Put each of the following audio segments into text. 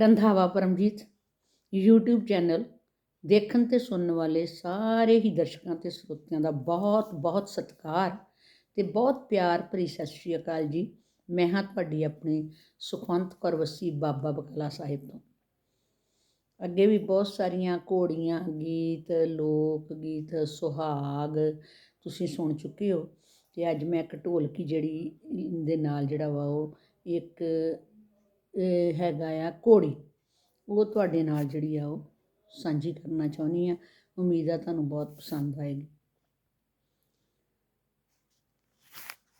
Randhawa Paramjit, YouTube channel ਦੇਖਣ ਤੇ ਸੁਣਨ ਵਾਲੇ ਸਾਰੇ ਹੀ ਦਰਸ਼ਕਾਂ ਤੇ ਸਰੋਤਿਆਂ ਦਾ ਬਹੁਤ ਬਹੁਤ ਸਤਿਕਾਰ ਤੇ ਬਹੁਤ ਪਿਆਰ ਭਰੀ ਸਤਿ ਸ਼੍ਰੀ ਅਕਾਲ ਜੀ। ਮੈਂ ਹਾਂ ਤੁਹਾਡੀ ਆਪਣੀ ਸੁਖਵੰਤ ਕੌਰ ਬਾਬਾ ਬਕਲਾ ਸਾਹਿਬ ਤੋਂ। ਅੱਗੇ ਵੀ ਬਹੁਤ ਸਾਰੀਆਂ ਘੋੜੀਆਂ, ਗੀਤ, ਲੋਕ ਗੀਤ, ਸੁਹਾਗ ਤੁਸੀਂ ਸੁਣ ਚੁੱਕੇ ਹੋ ਤੇ ਅੱਜ ਮੈਂ ਇੱਕ ਢੋਲਕੀ ਜਿਹੜੀ ਦੇ ਨਾਲ ਜਿਹੜਾ ਵਾ ਉਹ ਇੱਕ ਹੈਗਾ ਆ ਘੋੜੀ। ਉਹ ਤੁਹਾਡੇ ਨਾਲ ਜਿਹੜੀ ਆ ਉਹ ਸਾਂਝੀ ਕਰਨਾ ਚਾਹੁੰਦੀ ਆ। ਉਮੀਦ ਆ ਤੁਹਾਨੂੰ ਬਹੁਤ ਪਸੰਦ ਆਏਗੀ।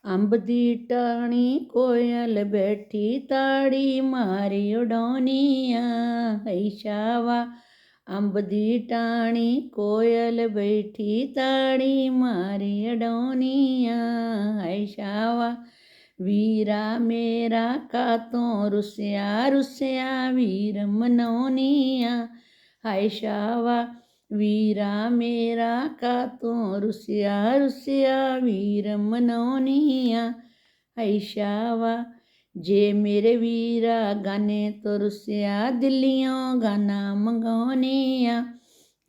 ਅੰਬ ਦੀ ਟਾਣੀ ਕੋਇਲ ਬੈਠੀ ਤਾੜੀ ਮਾਰੀ ਉਡਾਉਣੀਆਂ ਹੈ ਸ਼ਾਵਾ ਅੰਬ ਦੀ ਟਾਣੀ ਕੋਇਲ ਬੈਠੀ ਤਾੜੀ ਮਾਰੀ ਉਡਾਉਣੀਆਂ ਹੈ ਸ਼ਾਵਾ ਵੀਰਾ ਮੇਰਾ ਕਾਤੋਂ ਰੁਸਿਆ ਰੁਸਿਆ ਵੀਰ ਮਨਾਉਣੀਆਂ। ਹਾਏ ਸ਼ਾਵਾ, ਵੀਰਾ ਮੇਰਾ ਕਾਤੋਂ ਰੁਸਿਆ ਰੁਸਿਆ ਵੀਰ ਮਨਾਉਣੀਆਂ। ਹਾਏ ਸ਼ਾਵਾ, ਜੇ ਮੇਰੇ ਵੀਰਾ ਗਾਨੇ ਤੋਂ ਰੁਸਿਆ ਦਿੱਲੀੋਂ ਗਾਨਾ ਮੰਗਾਉਣੀਆਂ।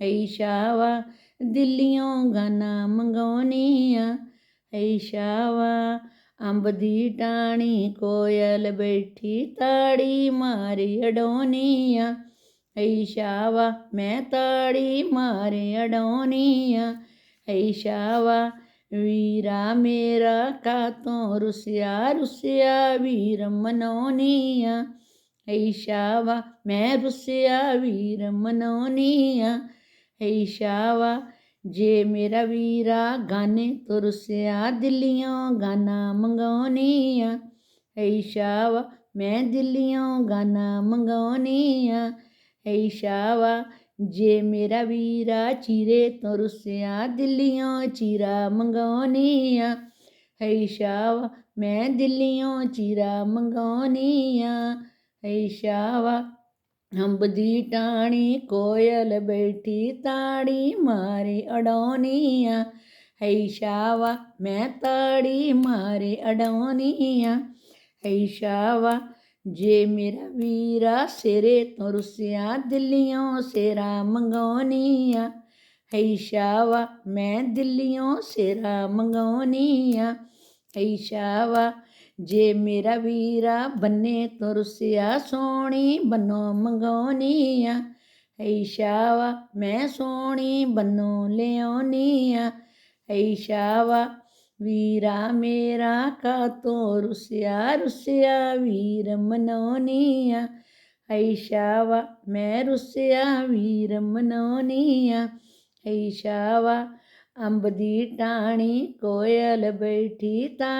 ਹਾਏ ਸ਼ਾਵਾ ਦਿੱਲੀੋਂ ਗਾਨਾ ਮੰਗਾਉਣੀਆਂ। ਹਾਏ ਸ਼ਾਵਾ ਅੰਬ ਦੀ ਟਾਣੀ ਕੋਇਲ ਬੈਠੀ ਤਾੜੀ ਮਾਰੀ ਅਡੋਨੀਆਂ। ਈ ਸ਼ਾਵਾ, ਮੈਂ ਤਾੜੀ ਮਾਰੇ ਅਡੋਨੀਆਂ। ਈ ਸ਼ਾਵਾ, ਵੀਰਾ ਮੇਰਾ ਕਾਤੋਂ ਰੁਸਿਆ ਰੁਸਿਆ ਵੀਰ ਮਨੋਨੀਆਂ। ਈ ਸ਼ਾਵਾ, ਮੈਂ ਰੁਸਿਆ ਵੀਰ ਮਨੋਨੀਆਂ। ਈ ਸ਼ਾਵਾ ਜੇ ਮੇਰਾ ਵੀਰਾ ਗਾਨੇ ਤੋਂ ਰੁਸਿਆ ਦਿੱਲੀੋਂ ਗਾਨਾ ਮੰਗਾਉਣੀਆਂ ਏ ਸ਼ਾਵਾ ਮੈਂ ਦਿੱਲੀੋਂ ਗਾਨਾ ਮੰਗਾਉਣੀਆਂ ਏ ਸ਼ਾਵਾ ਜੇ ਮੇਰਾ ਵੀਰਾ ਚੀਰੇ ਤੋਂ ਰੁੱਸਿਆ ਦਿੱਲੀੋਂ ਚੀਰਾ ਮੰਗਾਉਣੀਆਂ ਏ ਸ਼ਾਵਾ ਮੈਂ ਦਿੱਲੀੋਂ ਚੀਰਾ ਆ ਏ ਸ਼ਾਵਾ ਅੰਬ ਦੀ ਟਾਣੀ ਕੋਇਲ ਬੈਠੀ ਤਾੜੀ ਮਾਰੇ ਅਡੋਨੀਆਂ ਹੈ ਸ਼ਾਵਾ ਮੈਂ ਤਾੜੀ ਮਾਰੇ ਅਡੋਨੀਆਂ ਹੈ ਸ਼ਾਵਾ ਜੇ ਮੇਰਾ ਵੀਰਾ ਸਿਰੇ ਤੋਂ ਰੁਸਿਆ ਦਿੱਲੀੋਂ ਸੇਰਾ ਮੰਗਾਉਣੀਆਂ ਹੈ ਸ਼ਾਵਾ ਮੈਂ ਦਿੱਲੀੋਂ ਸੇਰਾ ਮੰਗਾਉਣੀਆਂ ਹੈ ਜੇ ਮੇਰਾ ਵੀਰਾ ਬੰਨੇ ਤੋਂ ਰੁੱਸਿਆ ਸੋਹਣੀ, ਬੰਨੋ ਮੰਗਾਉਣੀਆਂ ਹੈ ਸ਼ਾਵਾ, ਮੈਂ ਸੋਹਣੀ, ਬੰਨੋ ਲਿਆਉਣੀਆਂ ਹੈ ਸ਼ਾਵਾ, ਵੀਰਾ ਮੇਰਾ ਕਾ ਕਾਤੋਂ ਰੁਸਿਆ, ਰੁੱਸਿਆ ਵੀਰ ਮਨਾਉਣੀਆਂ ਹੈ ਸ਼ਾਵਾ, ਮੈਂ ਰੁੱਸਿਆ ਵੀਰ ਮਨਾਉਣੀਆਂ ਹੈ ਸ਼ਾਵਾ ਅੰਬ ਦੀ ਟਾਣੀ ਕੋਇਲ ਬੈਠੀ ਤਾਂ